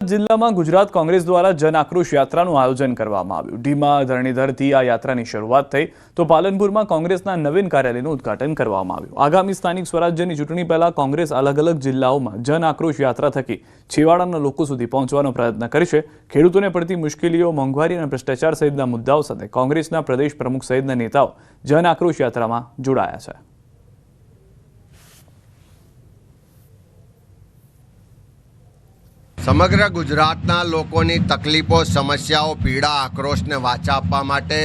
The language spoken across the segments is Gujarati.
જિલ્લામાં ગુજરાત કોંગ્રેસ દ્વારા જન આક્રોશ યાત્રાનું આયોજન કરવામાં આવ્યું. ઢીમા ધરણીધરથી આ યાત્રાની શરૂઆત થઈ તો પાલનપુરમાં કોંગ્રેસના નવીન કાર્યાલયનું ઉદઘાટન કરવામાં આવ્યું. આગામી સ્થાનિક સ્વરાજ્યની ચૂંટણી પહેલા કોંગ્રેસ અલગ અલગ જિલ્લાઓમાં જન આક્રોશ યાત્રા થકી છેવાડાના લોકો સુધી પહોંચવાનો પ્રયત્ન કરશે. ખેડૂતોને પડતી મુશ્કેલીઓ, મોંઘવારી અને ભ્રષ્ટાચાર સહિતના મુદ્દાઓ સાથે કોંગ્રેસના પ્રદેશ પ્રમુખ સહિતના નેતાઓ જન આક્રોશ યાત્રામાં જોડાયા છે. સમગ્ર ગુજરાતના લોકોની તકલીફો, સમસ્યાઓ, પીડા, આક્રોશને વાચા આપવા માટે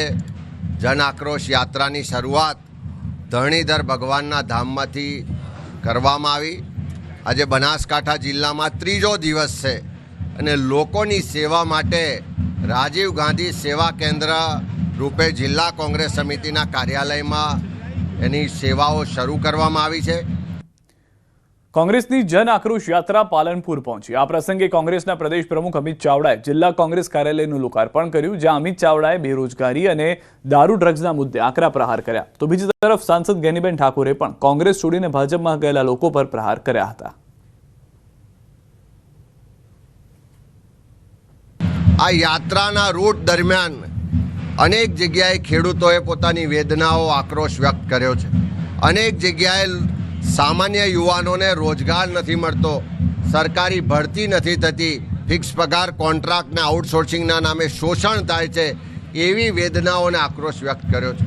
જન આક્રોશ યાત્રાની શરૂઆત ધરણીધર ભગવાનના ધામમાંથી કરવામાં આવી. આજે બનાસકાંઠા જિલ્લામાં ત્રીજો દિવસ છે અને લોકોની સેવા માટે રાજીવ ગાંધી સેવા કેન્દ્ર રૂપે જિલ્લા કોંગ્રેસ સમિતિના કાર્યાલયમાં એની સેવાઓ શરૂ કરવામાં આવી છે. કોંગ્રેસની જન આક્રોશ યાત્રા પાલનપુર પહોંચી. આ પ્રસંગે કોંગ્રેસના પ્રદેશ પ્રમુખ અમિત ચાવડાએ જિલ્લા કોંગ્રેસ કાર્યાલયનું લોકાર્પણ કર્યું, જ્યાં અમિત ચાવડાએ બેરોજગારી અને દારૂ ડ્રગ્સના મુદ્દે આકરા પ્રહાર કર્યા. તો બીજી તરફ સાંસદ ગેનીબેન ઠાકોરે પણ કોંગ્રેસ છોડીને ભાજપમાં ગયેલા લોકો પર પ્રહાર કર્યા હતા. આ યાત્રાના રૂટ દરમિયાન અનેક જગ્યાએ ખેડૂતોએ પોતાની વેદનાઓ, આક્રોશ વ્યક્ત કર્યો છે. અનેક જગ્યાએ સામાન્ય યુવાનોને રોજગાર નથી મળતો. સરકારી ભરતી નથી થતી. ફિક્સ પગાર કોન્ટ્રાક્ટ ને આઉટસોર્સિંગના નામે શોષણ થાય છે. એવી વેદનાઓને આક્રોશ વ્યક્ત કર્યો છે.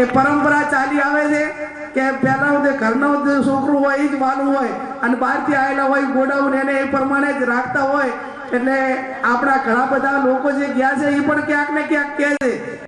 એ પરંપરા ચાલી આવે છે કે પહેલા બધે ઘરનો જે છોકરું હોય એ જ વાલું હોય અને બહારથી આવેલા હોય, ગોડાઉન એને એ પ્રમાણે જ રાખતા હોય. એટલે આપણા ઘણા બધા લોકો જે ગયા છે એ પણ ક્યાંક ને ક્યાંક કહે છે.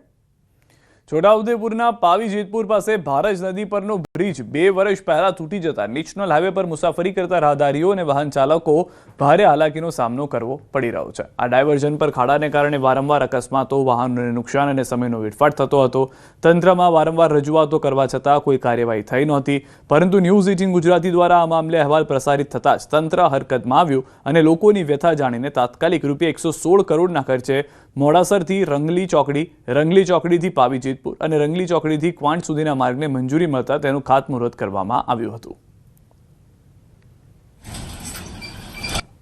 છોટાઉદેપુરના પાવી જેતપુર પાસે ભારજ નદી પરનો બ્રિજ બે વર્ષ પહેલા તૂટી જતા નેશનલ હાઈવે પર મુસાફરી કરતા રાહદારીઓ અને વાહન ચાલકો ભારે હાલાકીનો સામનો કરવો પડી રહ્યો છે. આ ડાયવર્ઝન પર ખાડાને કારણે વારંવાર અકસ્માતો, વાહનોને નુકસાન અને સમયનો વેડફાટ થતો હતો. તંત્રમાં વારંવાર રજૂઆતો કરવા છતાં કોઈ કાર્યવાહી થઈ નહોતી. પરંતુ ન્યૂઝ એટીન ગુજરાતી દ્વારા આ મામલે અહેવાલ પ્રસારિત થતાં જ તંત્ર હરકતમાં આવ્યું અને લોકોની વ્યથા જાણીને તાત્કાલિક રૂપિયા એકસો સોળ કરોડના ખર્ચે મોડાસરથી રંગલી ચોકડી, રંગલી ચોકડીથી પાવી જેતપુર અને રંગલી ચોકડીથી ક્વાંટ સુધીના માર્ગને મંજૂરી મળતા તેનું ખાતમુહૂર્ત કરવામાં આવ્યું હતું.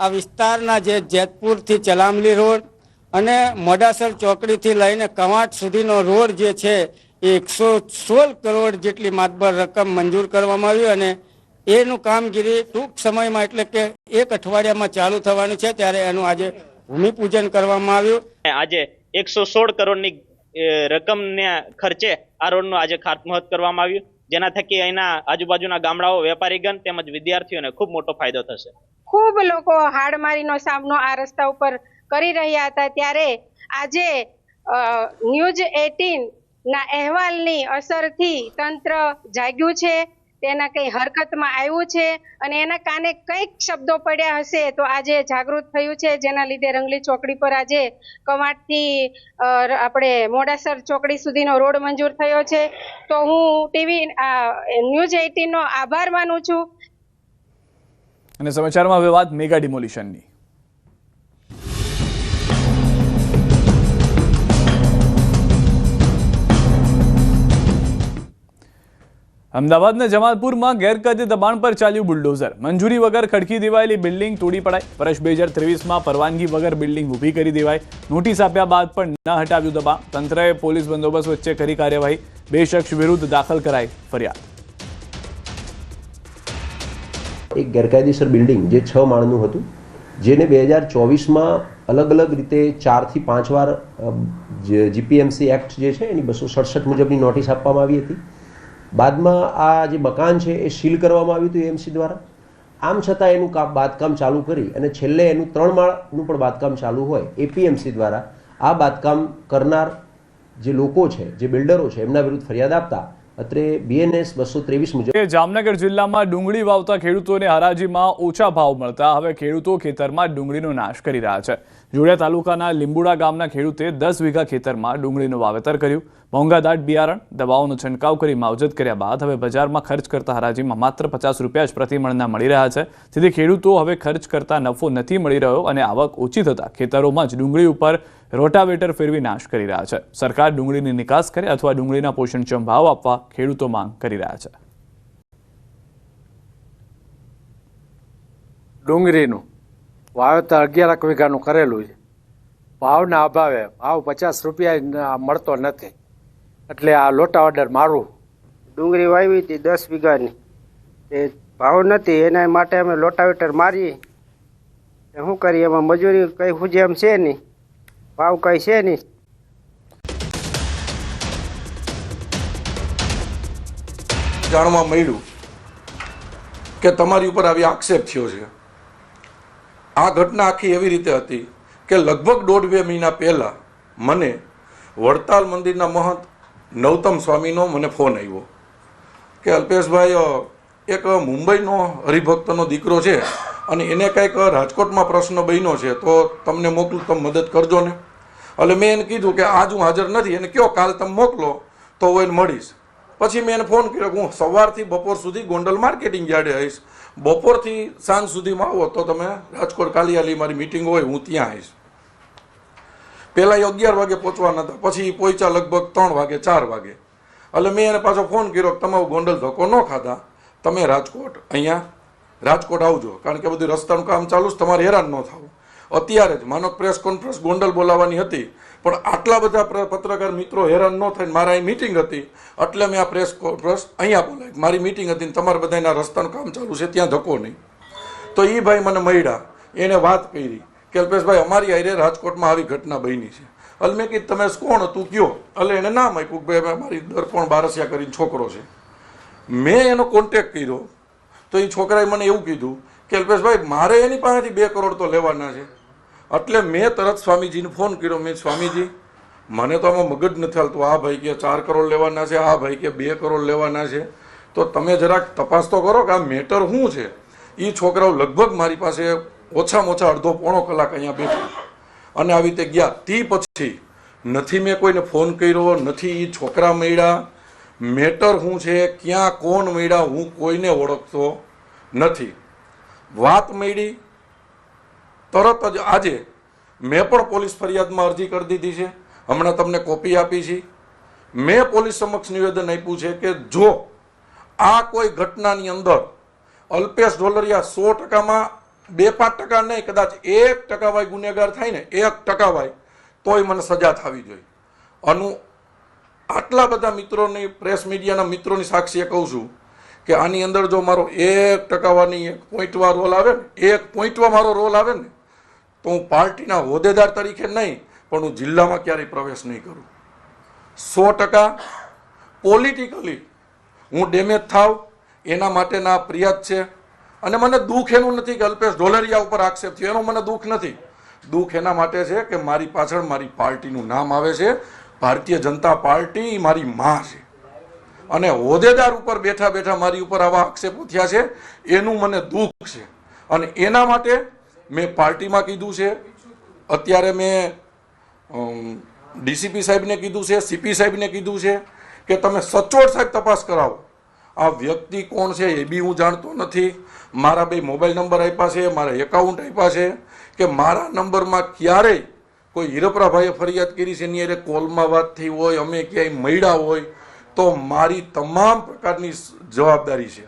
આ વિસ્તારના જે જેતપુરથી ચલામલી રોડ અને મોડાસર ચોકડીથી લઈને કવાંટ સુધીનો રોડ જે છે એ એકસો સોળ કરોડ જેટલી માતબર રકમ મંજૂર કરવામાં આવી અને એનું કામગીરી ટૂંક સમયમાં એટલે કે એક અઠવાડિયામાં ચાલુ થવાનું છે. ત્યારે એનું આજે ભૂમિપૂજન કરવામાં આવ્યું. આજે એકસો સોળ કરોડની રકમને ખર્ચે આ રોડનું આજે ખાતમુહૂર્ત કરવામાં આવ્યું. જેના થકી અહીંના આજુબાજુના ગામડાઓ, વેપારીગણ તેમજ વિદ્યાર્થીઓને ખૂબ મોટો ફાયદો થશે. ખૂબ લોકો હાડમારીનો સામનો આ રસ્તા ઉપર કરી રહ્યા હતા ત્યારે આજે ન્યૂઝ એટીન ના અહેવાલની અસરથી તંત્ર જાગ્યું છે. તેના કઈ હરકતમાં આવ્યું છે અને એના કાને કંઈક શબ્દો પડ્યા હશે તો આજે જાગૃત થયું છે. જેના લીધે રંગલી ચોકડી પર આજે કવાટથી આપણે મોડાસર ચોકડી સુધીનો રોડ મંજૂર થયો છે. તો હું ટીવી ન્યૂઝ એટીનનો આભાર માનું છું. અને સમાચારમાં વિવાદ મેગા ડિમોલિશનની. અમદાવાદના જમાલપુરમાં ગેરકાયદે દબાણ પર ચાલ્યું બુલડોઝર. મંજૂરી વગર ખડકી દેવાયેલી બિલ્ડિંગ તોડી પડાઈ. વર્ષ બે હજાર ત્રેવીસમાં પરવાનગી વગર બિલ્ડિંગ ઊભી કરી દેવાય નોટિસ આપ્યા બાદ પણ ન હટાવ્યું દબાણ. તંત્રએ પોલીસ બંદોબસ્ત વચ્ચે કરી કાર્યવાહી. બે શખ્સ વિરુદ્ધ દાખલ કરાઈ ફરિયાદ. એક ગેરકાયદેસર બિલ્ડિંગ જે છ માળનું હતું, જેને બે હજાર ચોવીસમાં અલગ અલગ રીતે ચારથી પાંચ વાર જીપીએમસી એક્ટ જે છે એની બસો સડસઠ મુજબની નોટિસ આપવામાં આવી હતી. બાદમાં આ જે મકાન છે એ સીલ કરવામાં આવ્યું હતું એમસી દ્વારા. આમ છતાં એનું કામ બાંધકામ ચાલુ કરી અને છેલ્લે એનું ત્રણ માળનું પણ બાંધકામ ચાલુ હોય એપીએમસી દ્વારા આ બાંધકામ કરનાર જે લોકો છે, જે બિલ્ડરો છે, એમના વિરુદ્ધ ફરિયાદ આપતા અત્રે બીએનએસ બસો ત્રેવીસ મુજબ જામનગર જિલ્લામાં ડુંગળી વાવતા ખેડૂતોને હરાજીમાં ઓછા ભાવ મળતા. હવે ખેડૂતો ખેતરમાં ડુંગળીનો નાશ કરી રહ્યા છે. જોડિયા તાલુકાના લીંબુડા ગામના ખેડૂતે દસ વીઘા ખેતરમાં ડુંગળીનું વાવેતર કર્યું. મોંઘાદાટ બિયારણ, દવાઓનો છંટકાવ કરી માવજત કર્યા બાદ હવે બજારમાં ખર્ચ કરતા હરાજીમાં માત્ર પચાસ રૂપિયા જ પ્રતિમણના મળી રહ્યા છે. તેથી ખેડૂતો હવે ખર્ચ કરતા નફો નથી મળી રહ્યો અને આવક ઓછી થતા ખેતરોમાં જ ડુંગળી ઉપર રોટાવેટર ફેરવી નાશ કરી રહ્યા છે. સરકાર ડુંગળીની નિકાસ કરે અથવા ડુંગળીના પોષણક્ષમ ભાવ આપવા ખેડૂતો માંગ કરી રહ્યા છે. ડુંગળીનું વાવેતર અગિયારક વીઘાનું કરેલું છે. ભાવના અભાવે ભાવ પચાસ રૂપિયા મળતો નથી. એટલે આ લોટા ઓર્ડર મારું. ડુંગળી વાવી હતી દસ વીઘાની. એ ભાવ નથી એના માટે અમે લોટાવેટર મારી શું કરીએ એમાં મજૂરી કંઈ હુજે એમ છે નહીં. ભાવ કંઈ છે નહીં. જાણવા મળ્યું કે તમારી ઉપર આવી આક્ષેપ થયો છે. આ ઘટના આખી એવી રીતે હતી કે લગભગ દોઢ બે મહિના પહેલાં મને વડતાલ મંદિરના મહંત નવતમ સ્વામીનો મને ફોન આવ્યો કે અલ્પેશભાઈ એક મુંબઈનો હરિભક્તનો દીકરો છે અને એને કંઈક રાજકોટમાં પ્રશ્ન બન્યો છે, તો તમને મોકલું, તમે મદદ કરજો ને. એટલે મેં એને કીધું કે આજ હું હાજર નથી, એને કયો કાલ તમે મોકલો, તો હું એને મળીશ. પછી મેં એને ફોન કર્યો હું સવારથી બપોર સુધી ગોંડલ માર્કેટિંગ યાર્ડે આવીશ. બપોરથી સાંજ સુધીમાં આવો તો તમે રાજકોટ કાલિયાલી મારી મિટિંગ હોય, હું ત્યાં આવીશ. પહેલાં એ અગિયાર વાગે પહોંચવાના હતા, પછી પહોંચ્યા લગભગ ત્રણ વાગે, ચાર વાગે. એટલે મેં એને પાછો ફોન કર્યો કે તમારું ગોંડલ ધક્કો ન ખાધા, તમે રાજકોટ અહીંયા, રાજકોટ આવજો. કારણ કે બધું રસ્તાનું કામ ચાલુ છે, તમારે હેરાન ન થવું. અત્યારે જ માનો પ્રેસ કોન્ફરન્સ ગોંડલ બોલાવવાની હતી. પણ આટલા બધા પત્રકાર મિત્રો હેરાન ન થઈને મારા અહીં મિટિંગ હતી. એટલે મેં આ પ્રેસ કોન્ફરન્સ અહીંયા બોલાવી. મારી મિટિંગ હતી ને તમારે બધાના રસ્તાનું કામ ચાલુ છે, ત્યાં ધક્કો નહીં. તો એ ભાઈ મને મળ્યા. એને વાત કરી કે, અલ્પેશભાઈ, અમારી આઈરે રાજકોટમાં આવી ઘટના બની છે. અલ મેં કીધું, તમે કોણ હતું? કયો? એટલે એને નામ આપ્યું કે, ભાઈ મારી દર્પણ બારસિયા કરીને છોકરો છે. મેં એનો કોન્ટેક કર્યો. તો એ છોકરાએ મને એવું કીધું કે, અલ્પેશભાઈ, મારે એની પાસેથી બે કરોડ તો લેવાના છે. એટલે મેં તરત સ્વામીજીને ફોન કર્યો. મેં સ્વામીજી, મને તો આમાં મગજ નથી હાલતું. આ ભાઈ કે ચાર કરોડ લેવાના છે, આ ભાઈ કે બે કરોડ લેવાના છે. તો તમે જરાક તપાસ તો કરો કે આ મેટર શું છે? એ છોકરાઓ લગભગ મારી પાસે ઓછામાં ઓછા અડધો પોણો કલાક અહીંયા બેઠા. અને આવી રીતે ગયા. તે પછી નથી મેં કોઈને ફોન કર્યો, નથી એ છોકરા મળ્યા. મેટર શું છે? ક્યાં કોણ મળ્યા? હું કોઈને ઓળખતો નથી. વાત મળી. તરત જ આજે મેં પણ પોલીસ ફરિયાદમાં અરજી કરી દીધી છે. હમણાં તમને કોપી આપી છે. મેં પોલીસ સમક્ષ નિવેદન આપ્યું છે કે જો આ કોઈ ઘટનાની અંદર અલ્પેશ ઢોલરિયા સો ટકામાં, બે પાંચ ટકા નહીં, કદાચ એક ટકાવાય ગુનેગાર થાય ને, એક ટકા વાય તોય મને સજા થવી જોઈએ. અનુ, આટલા બધા મિત્રોની, પ્રેસ મીડિયાના મિત્રોની સાક્ષીએ કહું છું કે આની અંદર જો મારો એક ટકાવાની એક પોઈન્ટવા રોલ આવે ને, એક પોઈન્ટવા મારો રોલ આવે ને તો હું પાર્ટીના હોદ્દેદાર તરીકે નહીં, પણ હું જિલ્લામાં ક્યારેય પ્રવેશ નહીં કરું. સો ટકા પોલિટિકલી હું ડેમેજ થાવ એના માટેના ફરિયાદ છે. અને મને દુઃખ એનું નથી કે અલ્પેશ ઢોલરિયા ઉપર આક્ષેપ થયો, એનો મને દુઃખ નથી. દુઃખ એના માટે છે કે મારી પાછળ મારી પાર્ટીનું નામ આવે છે. ભારતીય જનતા પાર્ટી મારી માં છે. અને હોદ્દેદાર ઉપર બેઠા બેઠા મારી ઉપર આવા આક્ષેપો થયા છે. એનું મને દુઃખ છે. અને એના માટે મેં પાર્ટીમાં કીધું છે. અત્યારે મેં ડીસીપી સાહેબને કીધું છે, સીપી સાહેબને કીધું છે કે તમે સચોટ સાહેબ તપાસ કરાવો. આ વ્યક્તિ કોણ છે એ બી હું જાણતો નથી. મારા બે મોબાઈલ નંબર આપ્યા છે, મારા એકાઉન્ટ આપ્યા છે કે મારા નંબરમાં ક્યારેય કોઈ હીરપરાભાઈએ ફરિયાદ કરી છે, એની અરે કોલમાં વાત થઈ હોય, અમે ક્યાંય મળ્યા હોય, તો મારી તમામ પ્રકારની જવાબદારી છે.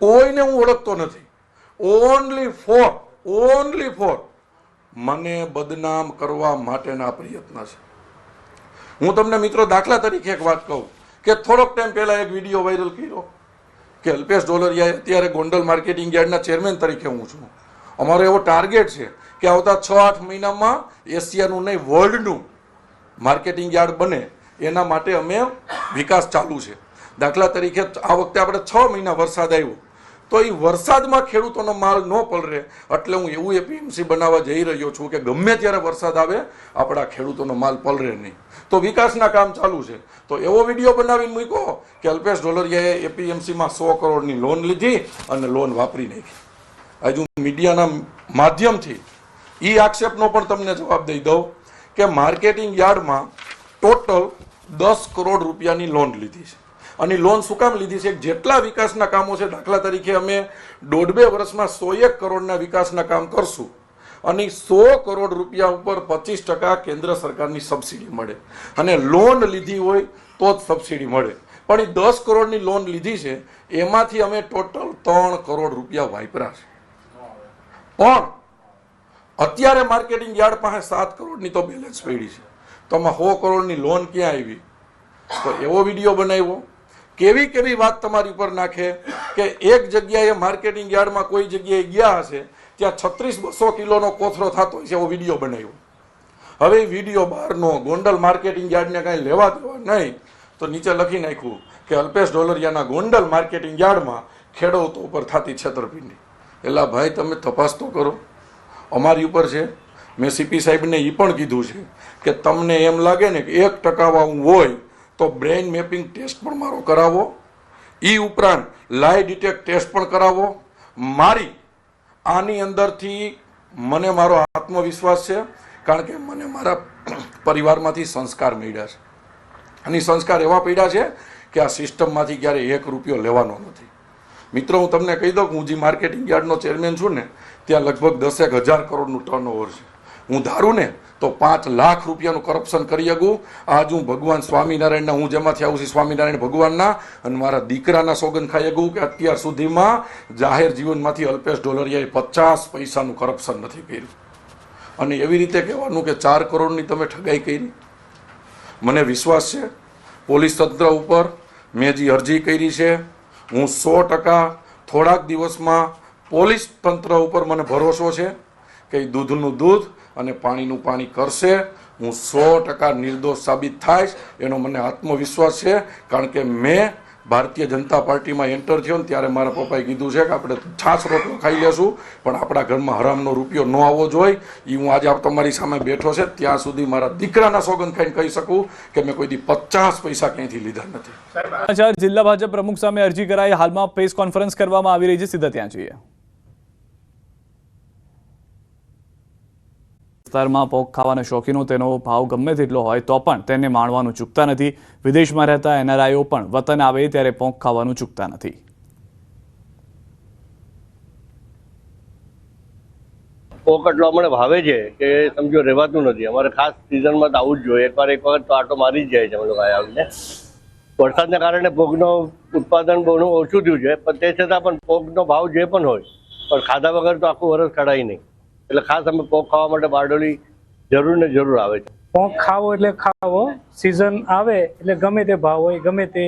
કોઈને હું ઓળખતો નથી. ઓનલી ફોર ઓનલી ફોર મને બદનામ કરવા માટેના પ્રયત્ન છે. હું તમને મિત્રો દાખલા તરીકે એક વાત કહું કે થોડોક ટાઈમ પહેલા એક વીડિયો વાયરલ કર્યો કે અલ્પેશ ડોલરિયાએ અત્યારે ગોંડલ માર્કેટિંગ યાર્ડના ચેરમેન તરીકે હું છું. અમારો એવો ટાર્ગેટ છે કે આવતા છ આઠ મહિનામાં એશિયાનું નહીં વર્લ્ડનું માર્કેટિંગ યાર્ડ બને. એના માટે અમે વિકાસ ચાલુ છે. દાખલા તરીકે આ વખતે આપણે છ મહિના વરસાદ આવ્યો. તો એ વરસાદમાં ખેડૂતોનો માલ ન પલરે. એટલે હું એવું એપીએમસી બનાવવા જઈ રહ્યો છું કે ગમે ત્યારે વરસાદ આવે, આપણા ખેડૂતોનો માલ પલરે નહીં. તો વિકાસના કામ ચાલુ છે. તો એવો વીડિયો બનાવીને મૂક્યો કે અલ્પેશ ડોલરિયાએ એપીએમસીમાં સો કરોડની લોન લીધી અને લોન વાપરી નાખી. હજુ મીડિયાના માધ્યમથી એ આક્ષેપનો પણ તમને જવાબ દઈ દઉં કે માર્કેટિંગ યાર્ડમાં ટોટલ દસ કરોડ રૂપિયાની લોન લીધી છે. અને લોન શું કામ લીધી છે? જેટલા વિકાસના કામો છે, દાખલા તરીકે અમે દોઢ બે વર્ષમાં સો એક કરોડના વિકાસના કામ કરશું. અને સો કરોડ રૂપિયા ઉપર પચીસ ટકા કેન્દ્ર સરકારની સબસિડી મળે. અને લોન લીધી હોય તો જ સબસિડી મળે. પણ એ દસ કરોડની લોન લીધી છે, એમાંથી અમે ટોટલ ત્રણ કરોડ રૂપિયા વાપરા છે. પણ અત્યારે માર્કેટિંગ યાર્ડ પાસે સાત કરોડની તો બેલેન્સ પડી છે. તો આમાં સો કરોડની લોન ક્યાં આવી? તો એવો વીડિયો બનાવ્યો. કેવી કેવી વાત તમારી ઉપર નાખે કે એક જગ્યાએ માર્કેટિંગ યાર્ડમાં કોઈ જગ્યાએ ગયા હશે, ત્યાં છત્રીસ બસો કિલોનો કોથરો થતો હોય છે એવો વીડિયો બનાવ્યો. હવે વીડિયો બહારનો, ગોંડલ માર્કેટિંગ યાર્ડને કાંઈ લેવા દેવા નહીં, તો નીચે લખી નાખ્યું કે અલ્પેશ ડોલરિયાના ગોંડલ માર્કેટિંગ યાર્ડમાં ખેડૂતો ઉપર થતી છેતરપિંડી. એટલે ભાઈ, તમે તપાસ તો કરો. અમારી ઉપર છે. મેં સીપી સાહેબને એ પણ કીધું છે કે તમને એમ લાગે ને કે એક ટકાવાળું હોય તો બ્રેઇન મેપિંગ ટેસ્ટ પણ મારો કરાવો. એ ઉપરાંત લાઈ ડિટેક ટેસ્ટ પણ કરાવો. મારી આની અંદરથી મને મારો આત્મવિશ્વાસ છે, કારણ કે મને મારા પરિવારમાંથી સંસ્કાર મળ્યા છે. અને સંસ્કાર એવા પડ્યા છે કે આ સિસ્ટમમાંથી ક્યારે એક રૂપિયો લેવાનો નથી. મિત્રો, હું તમને કહી દઉં હું જે માર્કેટિંગ યાર્ડનો ચેરમેન છું ને, ત્યાં લગભગ દસેક હજાર કરોડનું ટર્નઓવર છે. હું ધારું ને તો પાંચ લાખ રૂપિયાનું કરપ્શન કરી શકું આજ હું ભગવાન સ્વામિનારાયણના, હું જેમાંથી આવું છું સ્વામિનારાયણ ભગવાનના અને મારા દીકરાના સોગંદ ખાઈ શકું કે અત્યાર સુધીમાં જાહેર જીવનમાંથી અલ્પેશ ડોલરિયાએ પચાસ પૈસાનું કરપ્શન નથી કર્યું. અને એવી રીતે કહેવાનું કે ચાર કરોડની તમે ઠગાઈ કરી. મને વિશ્વાસ છે, પોલીસ તંત્ર ઉપર મેં જે અરજી કરી છે. હું સો ટકા થોડાક દિવસમાં પોલીસ તંત્ર ઉપર મને ભરોસો છે કે દૂધનું દૂધ અને પાણીનું પાણી કરશે. હું સો ટકા નિર્દોષ સાબિત થાઈશ. એનો મને આત્મવિશ્વાસ છે. કારણ કે મેં ભારતીય જનતા પાર્ટીમાં એન્ટર થયો ને ત્યારે મારા પપ્પાએ કીધું છે કે આપણે છાશ રોટલો ખાઈ લેશું. પણ આપણા ઘરમાં હરામનો રૂપિયો ન આવવો જોઈએ. એ હું આજે તમારી સામે બેઠો છે. ત્યાં સુધી મારા દીકરાના સોગંદ ખાઈને કહી શકું કે મેં કોઈ દી પચાસ પૈસા ક્યાંયથી લીધા નથી. જિલ્લા ભાજપ પ્રમુખ સામે અરજી કરાઈ. હાલમાં પ્રેસ કોન્ફરન્સ કરવામાં આવી રહી છે. સીધા ત્યાં જોઈએ. વિસ્તારમાં પોક ખાવાના શોખીનો તેનો ભાવ ગમે તેટલો હોય તો પણ તેને માણવાનું ચૂકતા નથી. વિદેશમાં રહેતા એનઆરઆઈઓ પણ વતન આવે ત્યારે પોંક ખાવાનું ચૂકતા નથી. પોક એટલો અમને ભાવે છે કે સમજો રહેવાતું નથી. અમારે ખાસ સિઝનમાં તો આવું જ જોઈએ. એકવાર એક વખત તો આટો મારી જ જાય છે અમે આવીને. વરસાદના કારણે પોગનો ઉત્પાદન બહુ ઓછું થયું છે. પણ તે છતાં પણ પોગનો ભાવ જે પણ હોય, પણ ખાધા વગર તો આખું વરસ કઢાય નહીં. એટલે ખાસ અમે પોક ખાવા માટે બારડોલી જરૂર ને જરૂર આવે છે. પોંખ ખાવો એટલે ખાવો. સિઝન આવે એટલે ગમે તે ભાવ હોય, ગમે તે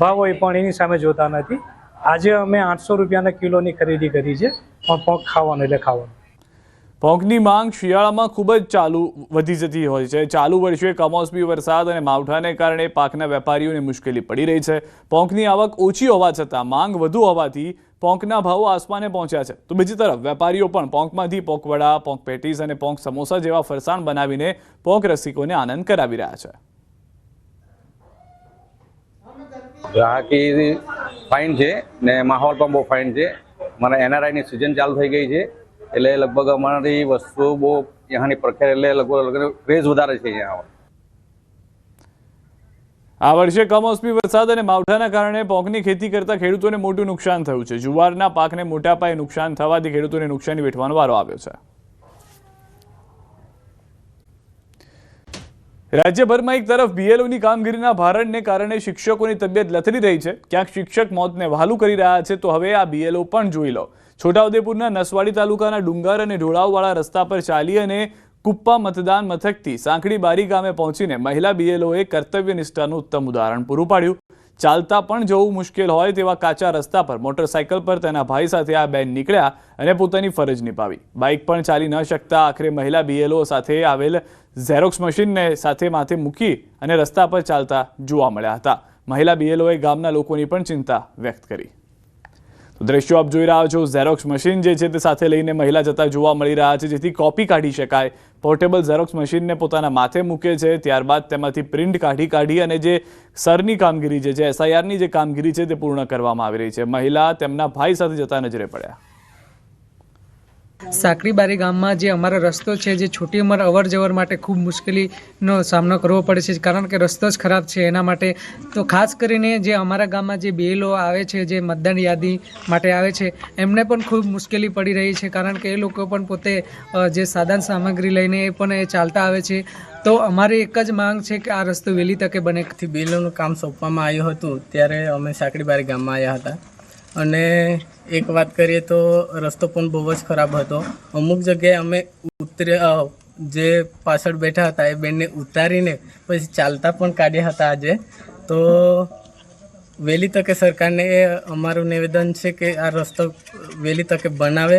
ભાવ હોય પણ એની સામે જોતા નથી. આજે અમે આઠસો રૂપિયાના કિલોની ખરીદી કરી છે, પણ પોંખ ખાવાનું એટલે ખાવાનું. પોંકની માંગ શિયાળામાં ખૂબ જ ચાલુ વધી જતી હોય છે. ચાલુ વર્ષે કમોસમી વરસાદ અને માવઠાને કારણે પાકના વેપારીઓને મુશ્કેલી પડી રહી છે. પોંકની આવક ઓછી હોવા છતાં માંગ વધુ હોવાથી પોંકના ભાવો આસમાને પહોંચ્યા છે. તો બીજી તરફ, વેપારીઓ પણ પોંકમાંથી પોંકવડા પોંક પેટીસ અને પોંક સમોસા જેવા ફરસાણ બનાવીને પોંક રસિકોને આનંદ કરાવી રહ્યા છે. ગ્રાહકી ફાઇન છે ને માહોલ પણ બહુ ફાઇન છે. મને એનઆરઆઈની સિઝન ચાલુ થઈ ગઈ છે. એટલે લગભગ અમારી વસ્તુ બહુ ત્યાંની પ્રખ્યાત એટલે લગભગ ક્રેઝ વધારે છે અહીંયા આ વર્ષે કમોસમી વરસાદ અને માવઠાના કારણે પોંકની ખેતી કરતા ખેડૂતોને મોટું નુકસાન થયું છે. જુવારના પાકને મોટા પાયે નુકસાન થવાથી ખેડૂતોને નુકસાની વેઠવાનો વારો આવ્યો છે. રાજ્યભરમાં એક તરફ બીએલઓની કામગીરીના ભારણને કારણે શિક્ષકોની તબિયત લથડી રહી છે. ક્યાંક શિક્ષક મોતને વહાલું કરી રહ્યા છે તો હવે આ બીએલઓ પણ જોઈ લો. છોટાઉદેપુરના નસવાડી તાલુકાના ડુંગર અને ઢોળાવવાળા રસ્તા પર ચાલી અને કુપ્પા મતદાન મથકથી સાંકડી બારી ગામે પહોંચીને મહિલા બીએલઓએ કર્તવ્ય નિષ્ઠાનું ઉત્તમ ઉદાહરણ પૂરું પાડ્યું. ચાલતા પણ જવું મુશ્કેલ હોય તેવા કાચા રસ્તા પર મોટરસાયકલ પર તેના ભાઈ સાથે આ બેન નીકળ્યા અને પોતાની ફરજ નિભાવી. બાઇક પણ ચાલી ન શકતા આખરે મહિલા બીએલઓ સાથે આવેલ ઝેરોક્સ મશીનને સાથે માથે મૂકી અને રસ્તા પર ચાલતા જોવા મળ્યા હતા. મહિલા બીએલઓએ ગામના લોકોની પણ ચિંતા વ્યક્ત કરી. દ્રશ્યો આપ જોઈ રહ્યા છો. ઝેરોક્સ મશીન જે છે તે સાથે લઈને મહિલા જતા જોવા મળી રહ્યા છે. જેથી કોપી કાઢી શકાય. પોર્ટેબલ ઝેરોક્સ મશીનને પોતાના માથે મૂકે છે. ત્યારબાદ તેમાંથી પ્રિન્ટ કાઢી કાઢી અને જે સરની કામગીરી જે છે એસઆઈઆરની જે કામગીરી છે તે પૂર્ણ કરવામાં આવી રહી છે. મહિલા તેમના ભાઈ સાથે જતા નજરે પડ્યા. સાંકડીબારી ગામમાં જે અમારો રસ્તો છે, જે છોટી ઉંમર અવર જવર માટે ખૂબ મુશ્કેલીનો સામનો કરવો પડે છે, કારણ કે રસ્તો જ ખરાબ છે એના માટે. તો ખાસ કરીને જે અમારા ગામમાં જે બેલો આવે છે, જે મતદાન યાદી માટે આવે છે, એમને પણ ખૂબ મુશ્કેલી પડી રહી છે, કારણ કે એ લોકો પણ પોતે જે સાધન સામગ્રી લઈને એ પણ એ ચાલતા આવે છે. તો અમારી એક જ માંગ છે કે આ રસ્તો વહેલી તકે બને. બેલોનું કામ સોંપવામાં આવ્યું હતું, ત્યારે અમે સાંકડીબારી ગામમાં આવ્યા હતા. અને એક વાત કરીએ તો રસ્તો પણ બહુ જ ખરાબ હતો. અમુક જગ્યાએ અમે ઉતરે જે પાછળ બેઠા હતા એ બેનને ઉતારીને પછી ચાલતા પણ કાઢ્યા હતા આજે. તો વહેલી તકે સરકારને એ અમારું નિવેદન છે કે આ રસ્તો વહેલી તકે બનાવે.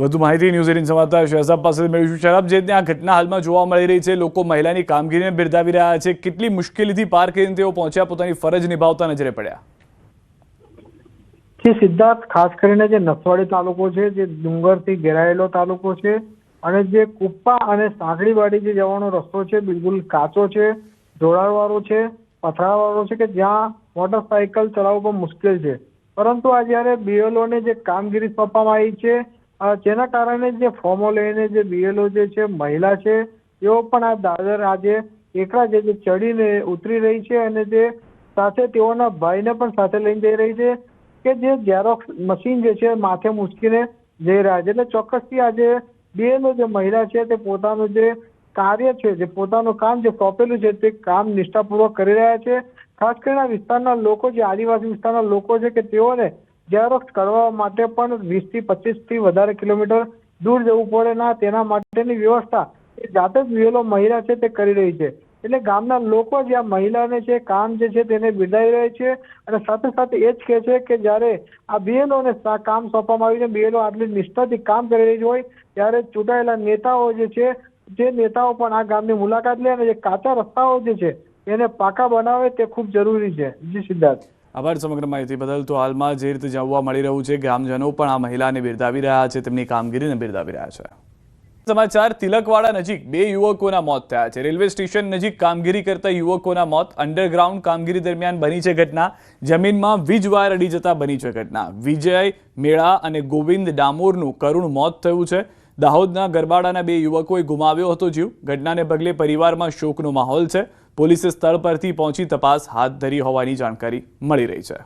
વધુ માહિતી ન્યૂઝ એટીન સમાચાર શહેજાબ પાસેથી મેળવીશું. શરાબ જે ત્યાં ઘટના હાલમાં જોવા મળી રહી છે, લોકો મહિલાની કામગીરીને બિરદાવી રહ્યા છે. કેટલી મુશ્કેલીથી પાર કરીને તેઓ પહોંચ્યા, પોતાની ફરજ નિભાવતા નજરે પડ્યા. જે સિદ્ધાર્થ, ખાસ કરીને જે નસવાડી તાલુકો છે, જે ડુંગરથી ઘેરાયેલો તાલુકો છે અને જે કુપ્પા અને સાંકડીવાડી જે જવાનો રસ્તો છે, બિલકુલ કાચો છે જોડાણવાળો છે, પથરાવાળો છે કે જ્યાં મોટરસાયકલ ચલાવવું પણ મુશ્કેલ છે. પરંતુ આ જ્યારે બીએલઓને જે કામગીરી સોંપવામાં આવી છે જેના કારણે જે ફોર્મો લઈને જે બીએલઓ જે છે, મહિલા છે તેઓ પણ આ દાદર આજે એકલા જે ચડીને ઉતરી રહી છે અને જે સાથે તેઓના ભાઈને પણ સાથે લઈને જઈ રહી છે. કે જે ઝેરોક્સ મશીન જે છે માથે મૂકીને જઈ રહ્યા છે. એટલે ચોક્કસથી આજે બેનો જે મહિલા છે તે પોતાનું જે કાર્ય છે, જે પોતાનું કામ જે સોંપેલું છે તે કામ નિષ્ઠાપૂર્વક કરી રહ્યા છે. ખાસ કરીને વિસ્તારના લોકો, જે આદિવાસી વિસ્તારના લોકો છે કે તેઓને ઝેરોક્સ કરવા માટે પણ વીસથી પચીસથી વધારે કિલોમીટર દૂર જવું પડે ના, તેના માટેની વ્યવસ્થા એ જાતે જ વેલો મહિલા છે તે કરી રહી છે. એટલે ગામના લોકો જે આ મહિલાને છે, કામ જે છે તેને બિરદાવી રહે છે અને સાથે સાથે એ જ કહે છે કે જ્યારે આ બીએલઓને કામ સોંપવામાં આવ્યું છે, બીએલઓ આટલી નિષ્ઠાથી કામ કરી રહી હોય, ત્યારે ચૂંટાયેલા નેતાઓ જે છે, જે નેતાઓ પણ આ ગામની મુલાકાત લે અને જે કાચા રસ્તાઓ જે છે એને પાકા બનાવે તે ખૂબ જરૂરી છે. જી સિદ્ધાર્થ. આભાર સમગ્ર માહિતી બદલ. તો હાલમાં જે રીતે જોવા મળી રહ્યું છે, ગ્રામજનો પણ આ મહિલાને બિરદાવી રહ્યા છે, તેમની કામગીરીને બિરદાવી રહ્યા છે. સમાચાર તિલકવાડા નજીક બે યુવકોના મોત થયા છે. રેલવે સ્ટેશન નજીક કામગીરી કરતા યુવકોના મોત અંડરગ્રાઉન્ડ કામગીરી દરમિયાન બની છે ઘટના. જમીનમાં વીજ વાયર અડી જતા બની છે ઘટના. વિજય મેળા અને ગોવિંદ ડામોરનું કરુણ મોત થયું છે. દાહોદના ગરબાડાના બે યુવકોએ ગુમાવ્યો હતો જીવ. ઘટનાને પગલે પરિવારમાં શોકનો માહોલ છે. પોલીસે સ્થળ પરથી પહોંચી તપાસ હાથ ધરી હોવાની જાણકારી મળી રહી છે.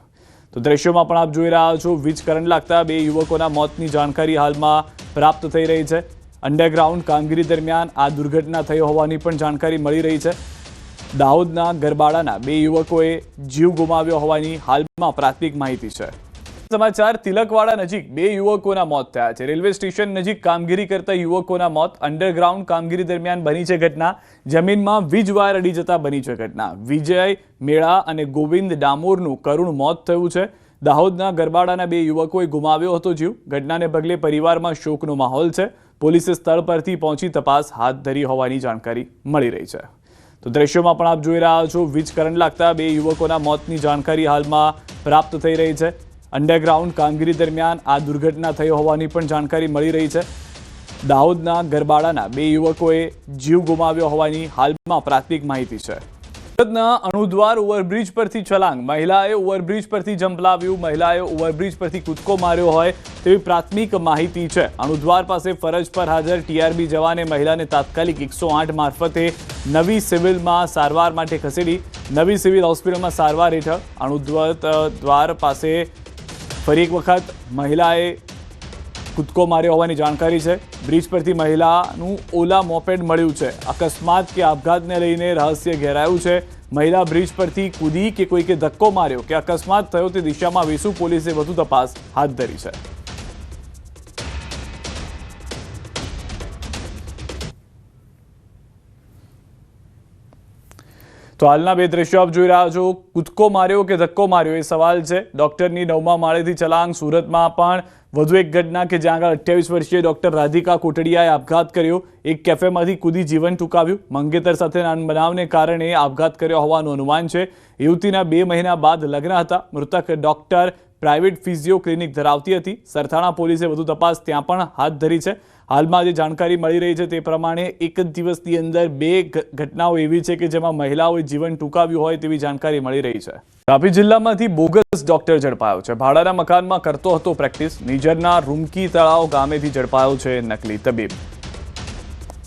તો દ્રશ્યોમાં પણ આપ જોઈ રહ્યા છો, વીજ કરંટ લાગતા બે યુવકોના મોતની જાણકારી હાલમાં પ્રાપ્ત થઈ રહી છે. અંડરગ્રાઉન્ડ કામગીરી દરમિયાન આ દુર્ઘટના થઈ હોવાની પણ જાણકારી મળી રહી છે. દાહોદના ગરબાડાના બે યુવકોએ જીવ ગુમાવ્યો હોવાની હાલમાં પ્રાથમિક માહિતી છે. સમાચાર, તિલકવાડા નજીક બે યુવકોના મોત થયા છે. રેલવે સ્ટેશન નજીક કામગીરી કરતા યુવકોના મોત અંડરગ્રાઉન્ડ કામગીરી દરમિયાન બની છે ઘટના. જમીનમાં વીજ વાયર અડી જતા બની છે ઘટના. વિજય મેળા અને ગોવિંદ ડામોરનું કરુણ મોત થયું છે. દાહોદના ગરબાડાના બે યુવકોએ ગુમાવ્યો હતો જીવ. ઘટનાને પગલે પરિવારમાં શોકનો માહોલ છે. પોલીસે સ્થળ પરથી પહોંચી તપાસ હાથ ધરી હોવાની જાણકારી મળી રહી છે. તો દ્રશ્યોમાં પણ આપ જોઈ રહ્યા છો, વીજ કરંટ લાગતા બે યુવકોના મોતની જાણકારી હાલમાં પ્રાપ્ત થઈ રહી છે. અંડરગ્રાઉન્ડ કામગીરી દરમિયાન આ દુર્ઘટના થઈ હોવાની પણ જાણકારી મળી રહી છે. દાહોદના ગરબાડાના બે યુવકોએ જીવ ગુમાવ્યો હોવાની હાલમાં પ્રાથમિક માહિતી છે. સુરતના અણુદ્વાર ઓવરબ્રિજ પરથી છલાંગ. મહિલાએ ઓવરબ્રિજ પરથી જંપલાવ્યું મહિલાએ ઓવરબ્રિજ પરથી કૂદકો માર્યો હોય તેવી પ્રાથમિક માહિતી છે. અણુદ્વાર પાસે ફરજ પર હાજર ટીઆરબી જવાને મહિલાને તાત્કાલિક એકસો આઠ મારફતે નવી સિવિલમાં સારવાર માટે ખસેડી. નવી સિવિલ હોસ્પિટલમાં સારવાર હેઠળ અણુદ્વાર દ્વાર પાસે ફરી એક વખત મહિલાએ કૂદકો માર્યો હોવાની જાણકારી છે. બ્રિજ પરથી મહિલાનું ઓલા મોપેડ મળ્યું છે. અકસ્માત કે આપઘાતને લઈને રહસ્ય ઘેરાયું છે. મહિલા બ્રિજ પરથી કૂદી કે કોઈકે ધક્કો માર્યો કે અકસ્માત થયો તે દિશામાં વેસુ પોલીસે વધુ તપાસ હાથ ધરી છે. તો હાલના બે દ્રશ્યો આપ જોઈ રહ્યા છો. કૂદકો માર્યો કે ધક્કો માર્યો એ સવાલ છે. ડોક્ટરની નવમા માળેથી છલાંગ સુરતમાં પણ વધુ એક ઘટના કે જ્યાં આગળ અઠ્યાવીસ વર્ષીય ડોક્ટર રાધિકા કોટડિયાએ આપઘાત કર્યો. એક કેફેમાંથી કૂદી જીવન ટૂંકાવ્યું. મંગેતર સાથે બનાવને કારણે આપઘાત કર્યો હોવાનું અનુમાન છે. યુવતીના બે મહિના બાદ લગ્ન હતા. મૃતક ડોક્ટર પ્રાઇવેટ ફિઝિયો ક્લિનિક ધરાવતી હતી. સરથાણા પોલીસે વધુ તપાસ ત્યાં પણ હાથ ધરી છે. હાલમાં જે જાણકારી મળી રહી છે તે પ્રમાણે એક જ દિવસની અંદર બે ઘટનાઓ એવી છે કે જેમાં મહિલાઓએ જીવન ટૂંકાવ્યું હોય તેવી જાણકારી મળી રહી છે. તાપી જિલ્લામાંથી બોગસ ડોક્ટર ઝડપાયો છે. ભાડાના મકાનમાં કરતો હતો પ્રેક્ટિસ. નિજરના રૂમકી તળાવ ગામેથી ઝડપાયો છે નકલી તબીબ.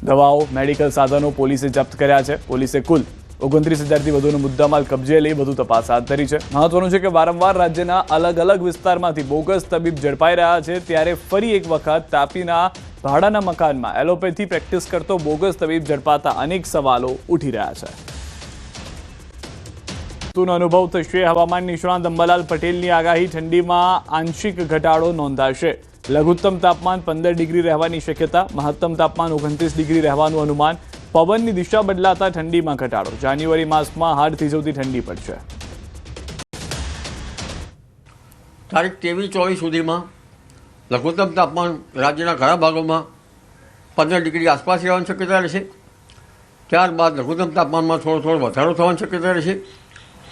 દવાઓ, મેડિકલ સાધનો પોલીસે જપ્ત કર્યા છે. પોલીસે કુલ ઓગણત્રીસ હજારથી વધુનો મુદ્દામાલ કબજે લઈ વધુ તપાસ હાથ ધરી છે. મહત્વનું છે કે વારંવાર રાજ્યના અલગ અલગ વિસ્તારમાંથી બોગસ તબીબ ઝડપાઈ રહ્યા છે. ત્યારે ફરી એક વખત તાપીના ભાડાના મકાનમાં એલોપેથી પ્રેક્ટિસ કરતો બોગસ તબીબ ઝડપાતા અનેક સવાલો ઉઠી રહ્યા છે. ઋતુનો અનુભવ થશે. હવામાન નિષ્ણાંત અંબાલાલ પટેલની આગાહી ઠંડીમાં આંશિક ઘટાડો નોંધાશે. લઘુત્તમ તાપમાન પંદર ડિગ્રી રહેવાની શક્યતા, મહત્તમ તાપમાન ઓગણત્રીસ ડિગ્રી રહેવાનું અનુમાન. પવનની દિશા બદલાતા ઠંડીમાં ઘટાડો. જાન્યુઆરી માસમાં હાડ થીજવતી ઠંડી પડશે તારીખ ત્રેવીસ ચોવીસ સુધીમાં લઘુત્તમ તાપમાન રાજ્યના ઘણા ભાગોમાં પંદર ડિગ્રી આસપાસ રહેવાની શક્યતા રહેશે. ત્યારબાદ લઘુત્તમ તાપમાનમાં થોડો થોડો વધારો થવાની શક્યતા રહેશે.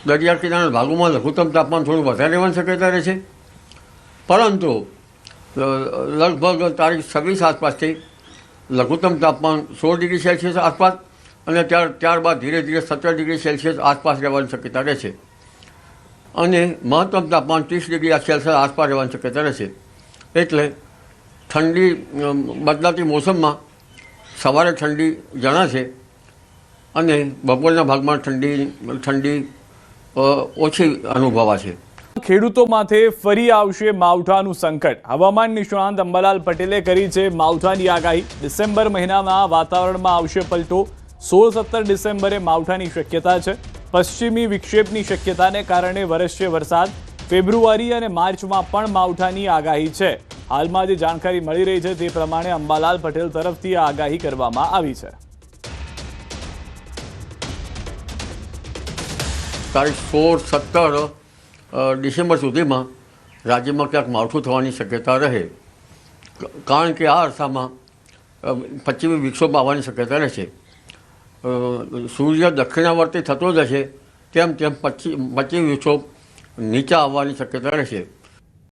દરિયા કિનારાના ભાગોમાં લઘુત્તમ તાપમાન થોડું વધારે રહેવાની શક્યતા રહેશે પરંતુ લગભગ તારીખ છવ્વીસ આસપાસથી લઘુત્તમ તાપમાન સોળ ડિગ્રી સેલ્સિયસ આસપાસ અને ત્યાર, ત્યારબાદ ધીરે ધીરે સત્તર ડિગ્રી સેલ્સિયસ આસપાસ રહેવાની શક્યતા રહેશે અને મહત્તમ તાપમાન ત્રીસ ડિગ્રી સેલ્સિયસ આસપાસ રહેવાની શક્યતા રહેશે એટલે ઠંડી બદલાતી મોસમમાં સવારે ઠંડી જણાશે અને બપોરના ભાગમાં ઠંડી ઠંડી અ, અનુભવા છે. ખેડૂતો માથે ફરી આવશે માવઠાનું સંકટ. હવામાન નિષ્ણાંત અંબાલાલ પટેલે કરી છે માવઠાની આગાહી. ડિસેમ્બર મહિનામાં વાતાવરણમાં આવશે પલટો. સોળ સત્તર ડિસેમ્બરે માવઠાની શક્યતા છે. પશ્ચિમી વિક્ષેપની શક્યતાને કારણે વરસશે વરસાદ. ફેબ્રુઆરી અને માર્ચમાં પણ માવઠાની આગાહી છે. હાલમાં જે જાણકારી મળી રહી છે તે પ્રમાણે અંબાલાલ પટેલ તરફથી આ આગાહી કરવામાં આવી છે. તારીખ સોળ સત્તર ડિસેમ્બર સુધીમાં રાજ્યમાં ક્યાંક માવઠું થવાની શક્યતા રહે. કારણ કે આ અરસામાં પશ્ચિમી વિક્ષોભ આવવાની શક્યતા રહેશે સૂર્ય દક્ષિણાવર્તી થતો જશે, તેમ તેમ પશ્ચિમ પશ્ચિમ વિક્ષોભ નીચા આવવાની શક્યતા રહેશે